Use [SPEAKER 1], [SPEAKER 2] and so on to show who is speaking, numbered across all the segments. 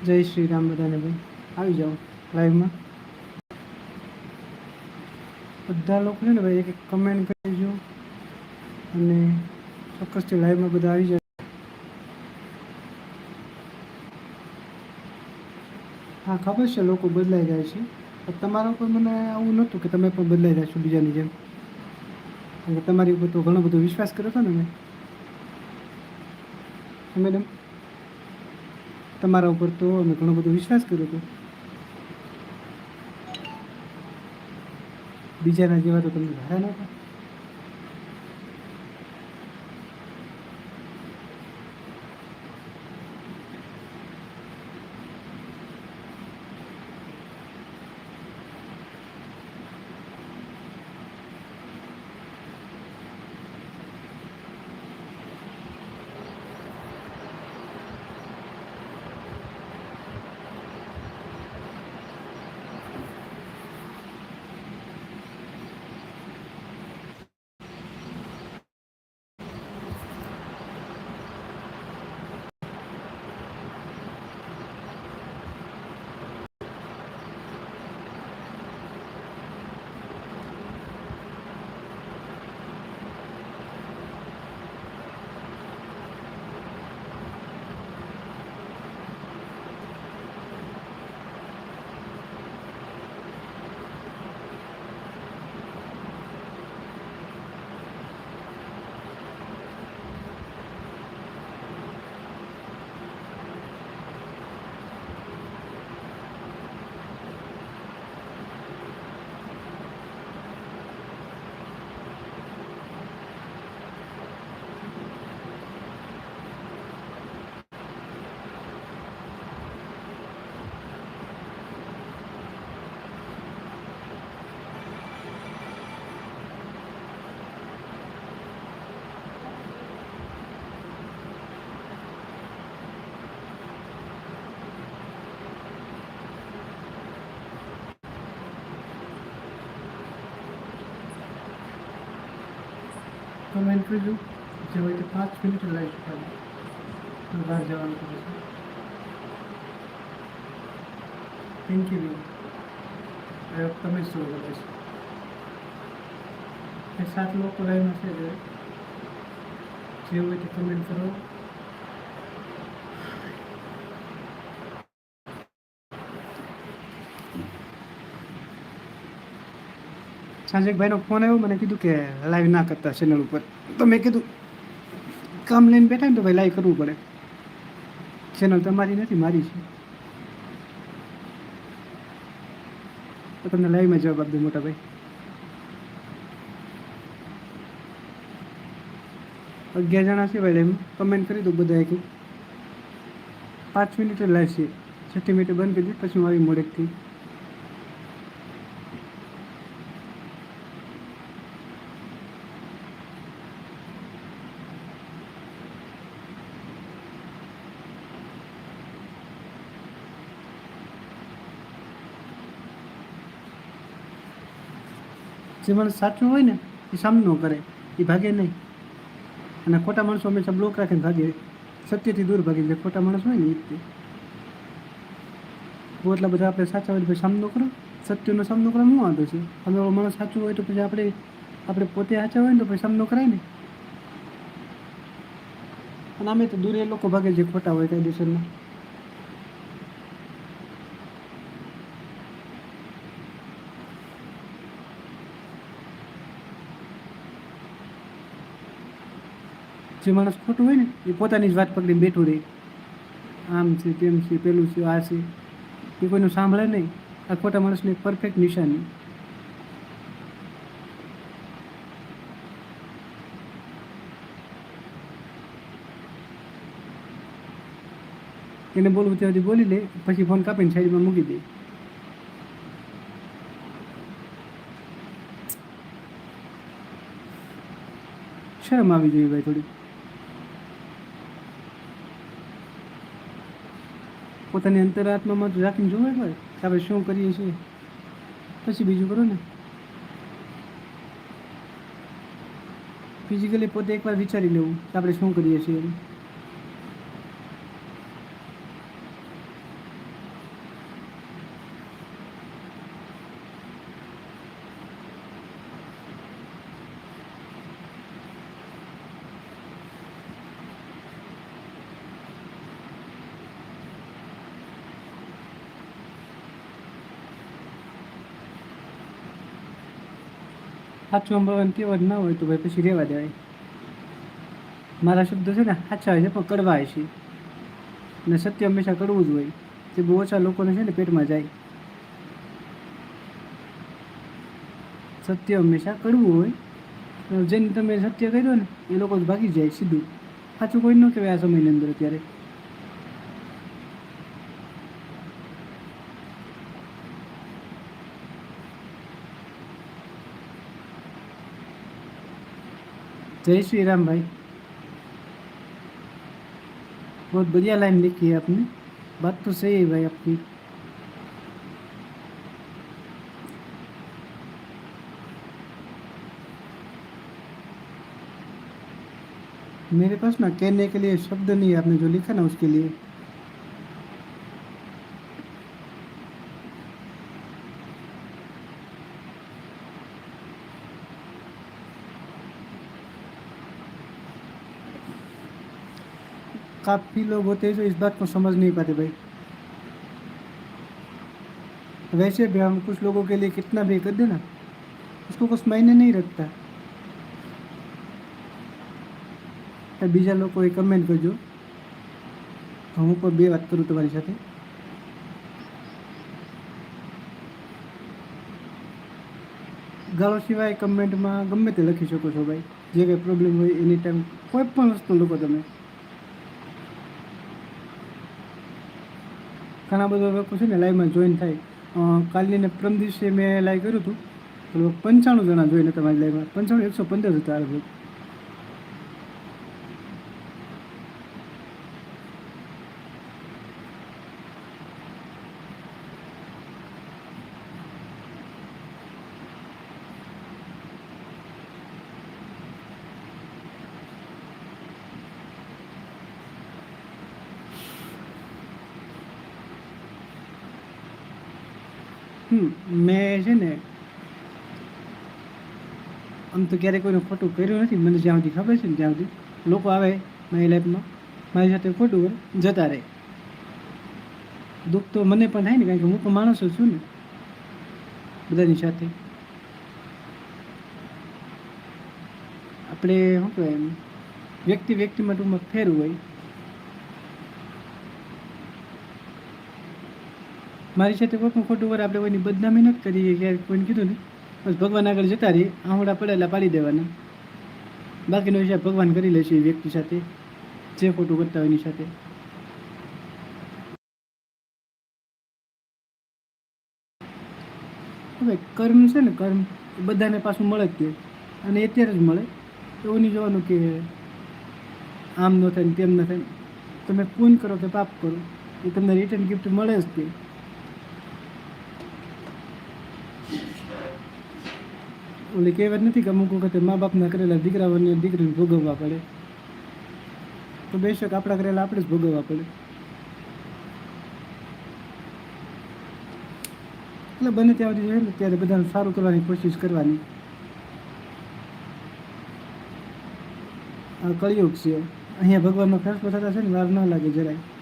[SPEAKER 1] જય શ્રી રામ બધાને ભાઈ. આવી જાઓ લાઈવમાં બધા લોકો છે ને ભાઈ એક એક કમેન્ટ કરજો. અને ચોક્કસથી લાઈવમાં બધા આવી જાય હા, ખબર છે લોકો બદલાઈ જાય છે. પણ તમારા ઉપર મને આવું નહોતું કે તમે પણ બદલાઈ જાય છો બીજાની જેમ. કારણ તમારી ઉપર તો ઘણો બધો વિશ્વાસ કર્યો હતો ને મેં. મેડમ તમારા ઉપર તો અમે ઘણો બધો વિશ્વાસ કર્યો હતો. બીજાના જેવા તો તમને ધારા નહોતા. કમેન્ટ કરજો જે હોય તે પાંચ મિનિટ લાઈવ શકાય બહાર જવાનું કરે છે. થેન્ક યુ હવે તમે શું કરે છે? એ સાત લોકો લાઈવમાં છે જે હોય તે કમેન્ટ કરો. સાંજે ભાઈનો ફોન આવ્યો, મને કીધું કે લાઈવ ના કરતા ચેનલ ઉપર. તો મેં કીધું, કામ લઈને બેઠા ને તો ભાઈ લાઈવ કરવું પડે. ચેનલ તમારી નથી, મારી છે. તો તમને લાઈવમાં જવાબ આપજો, મોટા ભાઈ. અગિયાર જણા છે ભાઈ લાઈવમાં કમેન્ટ કરી દો બધા એક. પાંચ મિનિટ લાઈવ છે. છઠ્ઠી મિનિટે બંધ કરી દઈશ પછી હું આવી મોડેકથી. જે માણસ સાચું હોય ને, એ સામનો કરે, એ ભાગે નહીં. અને ખોટા માણસો હંમેશા બ્લોક રાખીને ભાગે. સત્યથી દૂર ભાગે જે ખોટા માણસ હોય ને એ બહુ એટલા બધા આપણે સાચા હોય પછી સામનો કરો. સત્યનો સામનો કરવા શું વાંધો છે. અમે માણસ સાચું હોય તો પછી આપણે આપણે પોતે સાચા હોય ને તો પછી સામનો કરાય ને. અને અમે તો દૂર એ લોકો ભાગે જે ખોટા હોય કાયદેસરના જે માણસ ખોટું હોય ને, એ પોતાની જ વાત પકડીને બેઠું રહે. આમ છે, તેમ છે, પેલું છે, આ છે. એ કોઈનું સાંભળે નહીં. આ ખોટા માણસની પરફેક્ટ નિશાની. એને બોલવું ત્યાં સુધી બોલી લે, પછી ફોન કાપીને સાઈડમાં મૂકી દે. શરમ આવી જોઈએ ભાઈ થોડી પોતાની અંતરાત્મામાં તો રાખીને જોવે હોય કે આપણે શું કરીએ છીએ. પછી બીજું કરો ને. ફિઝિકલી પોતે એકવાર વિચારી લેવું કે આપણે શું કરીએ છીએ સાચું સાંભળવાની કહેવત ના હોય તો ભાઈ પછી રહેવા દેવાય. મારા શબ્દો છે ને સાચા હોય છે, પણ કડવા હોય છે. અને સત્ય હંમેશા કડવું જ હોય. તે બહુ ઓછા લોકોને છે ને પેટમાં જાય. સત્ય હંમેશા કડવું હોય. જેને તમે સત્ય કર્યો ને, એ લોકો ભાગી જાય સીધું. સાચું કોઈ ન કહેવાય આ સમયની અંદર અત્યારે. जय श्री राम भाई। बहुत बढ़िया लाइन लिखी है आपने। बात तो सही है भाई आपकी। मेरे पास ना कहने के लिए शब्द नहीं है आपने जो लिखा ना उसके लिए। काफ़ी लोग होते हैं जो इस बात को समझ नहीं पाते भाई वैसे भी हम कुछ लोगों के लिए कितना भी कर देना उसको कुछ मायने नहीं रखता તો બીજા લોકોએ કમેન્ટ કરજો તો હું પણ બે વાત કરું તમારી સાથે ગાળો સિવાય કમેન્ટમાં ગમે તે લખી શકો છો ભાઈ જે કંઈ પ્રોબ્લેમ હોય એની ટાઈમ કોઈ પણ વસ્તુ લોકો તમે ઘણા બધા લોકો છે ને લાઈવમાં જોઈન થાય. કાલની ને પ્રમ દિવસે મેં લાઈવ કર્યું હતું. તો પંચાણું જણા જોઈને તમારી લાઈવમાં પંચાણું, એકસો પંદર હતા આ મેં છે ને આમ તો ક્યારેય કોઈનું ખોટું કર્યું નથી. મને જ્યાં સુધી ખબર છે ને ત્યાં સુધી. લોકો આવે મારી લાઈફમાં મારી સાથે ખોટું કરે જતા રહે. દુઃખ તો મને પણ થાય ને, કારણ કે હું પણ માણસ છું ને બધાની સાથે. આપણે શું કહેવાય એમ? વ્યક્તિ વ્યક્તિમાં ટૂંકમાં ફેર હોય. મારી સાથે કોઈ પણ ખોટું વાર આપણે કોઈની બદનામી નથી કરી ક્યારેક કોઈને કીધું ને, બસ ભગવાન આગળ જતા રહીએ આંગળા પડેલા પાડી દેવાના. બાકીનો હિસાબ ભગવાન કરી લેશે એ વ્યક્તિ સાથે, જે ખોટું કરતા હોય એની સાથે. હવે કર્મ છે ને, કર્મ બધાને પાછું મળે જ તે. અને અત્યારે જ મળે. એવું નહીં જોવાનું કે આમ ન થાય ને તેમ ન થાય તમે પૂન કરો કે પાપ કરો, એ તમને રિટર્ન ગિફ્ટ મળે જ તે. ઓલી કહેવત નથી કે અમુક વખતે મા બાપના કરેલા દીકરાઓને દીકરીને ભોગવવા પડે. તો બેશક આપણા કરેલા આપણે જ ભોગવવા પડે. એટલે બને ત્યાં સુધી ને ત્યારે બધાને સારું કરવાની કોશિશ કરવાની. આ કળિયુગ છે. અહીંયા ભગવાનનો ફેસલો થતા છે ને, વાર ન લાગે જરાય.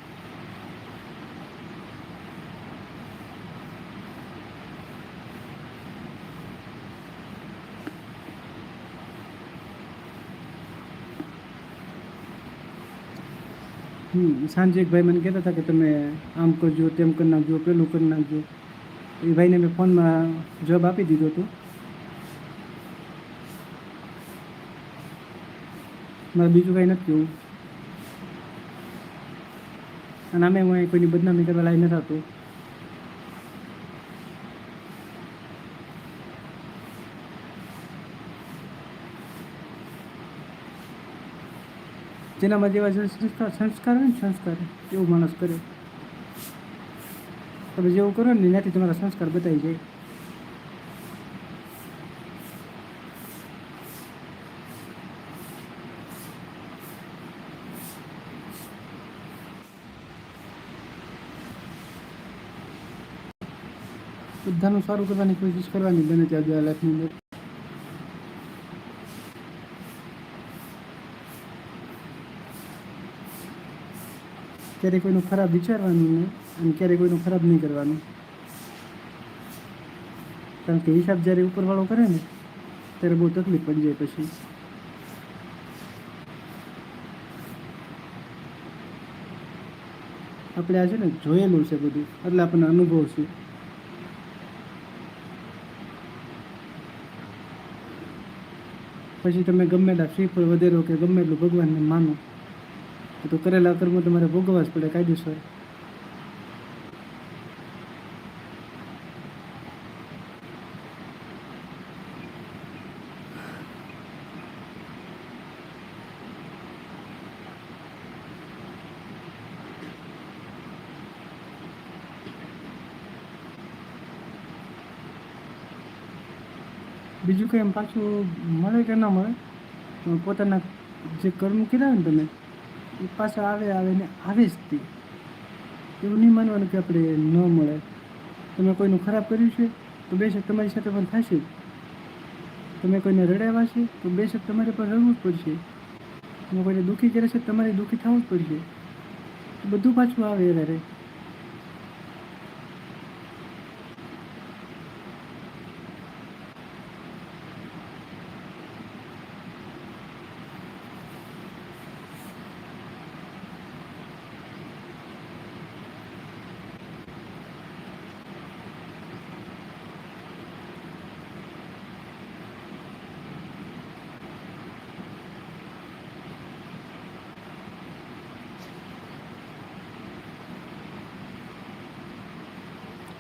[SPEAKER 1] સાંજે એક ભાઈ મને કહેતા હતા કે તમે આમ કરજો, તેમ કરી નાખજો, પેલું કરી નાખજો. એ ભાઈને મેં ફોનમાં જવાબ આપી દીધો હતો. મારે બીજું કાંઈ નથી કેવું. અને અહીં કોઈની બદનામી કરવા લાવી નથી આવતો. જેનામાં જેવા સંસ્કાર હોય ને સંસ્કાર, એવું માણસ કરે તમે જેવું કરો ને એનાથી તમારા સંસ્કાર બતાવી જાય. બધાનું સારું કરવાની કોશિશ કરવાની, બને ત્યાં લાઈફની અંદર. ક્યારે કોઈનું ખરાબ વિચારવાનું નહીં અને ક્યારેય કોઈનું ખરાબ નહીં કરવાનું. કારણ કે હિસાબ જ્યારે ઉપરવાળો કરે ને, ત્યારે બહુ તકલીફ પડી જાય પછી. આપણે આ છે ને જોયેલું છે બધું. એટલે આપણને અનુભવ છે. પછી તમે ગમે એટલા પર વધેરો કે ગમે એટલું ભગવાનને માનો. તો કરેલા કર્મો તમારે ભોગવવા જ પડે, કાયદેસર. બીજું કંઈ એમ પાછું મળે કે ના મળે? પોતાના જે કર્મ કર્યા ને તમે એ પાછા આવે આવે ને આવે જ તે. એવું નહીં માનવાનું કે આપણે ન મળે. તમે કોઈનું ખરાબ કર્યું છે, તો બેશક તમારી સાથે પણ થશે. તમે કોઈને રડાવ્યા છે, તો બેશક તમારે પણ રડવું જ પડશે. તમે કોઈને દુઃખી કરે છે તમારે દુઃખી થવું જ પડશે. બધું પાછું આવે ત્યારે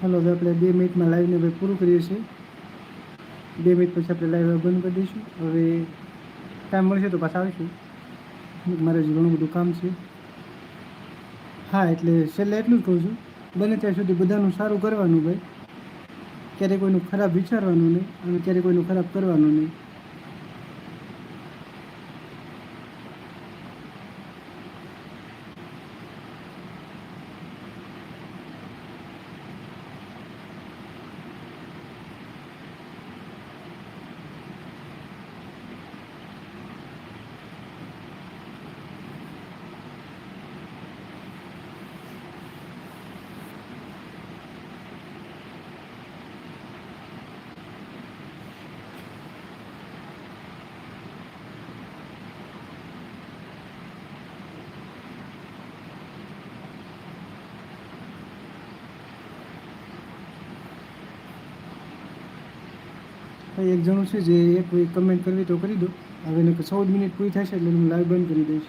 [SPEAKER 1] હાલો, હવે આપણે બે મિનિટમાં લાઈવને હવે પૂરું કરીએ છીએ. બે મિનિટ પછી આપણે લાઈવ બંધ કરી દઈશું. હવે ટાઈમ મળશે તો પાછા આવીશું. મારે ઘણું બધું કામ છે. હા, એટલે છેલ્લે એટલું જ કહું છું. બને ત્યાં સુધી બધાનું સારું કરવાનું ભાઈ ક્યારેય કોઈનું ખરાબ વિચારવાનું નહીં અને ક્યારેય કોઈનું ખરાબ કરવાનું નહીં. એક જણું છે જે એક કમેન્ટ કરવી તો કરી દો. હવે ચૌદ મિનિટ પૂરી થશે એટલે હું લાઈવ બંધ કરી દઈશ.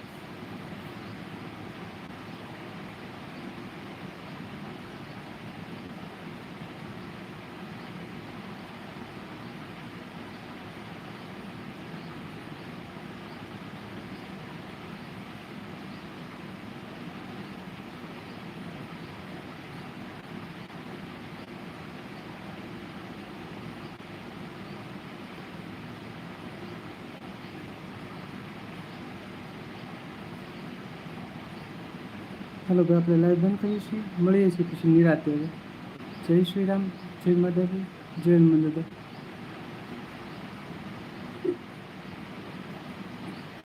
[SPEAKER 1] હાલો ભાઈ, આપણે લાઈવ બંધ કરીએ છીએ. મળીએ છીએ પછી નિરાતે. જય શ્રી રામ, જય માતાજી, જય દાદા.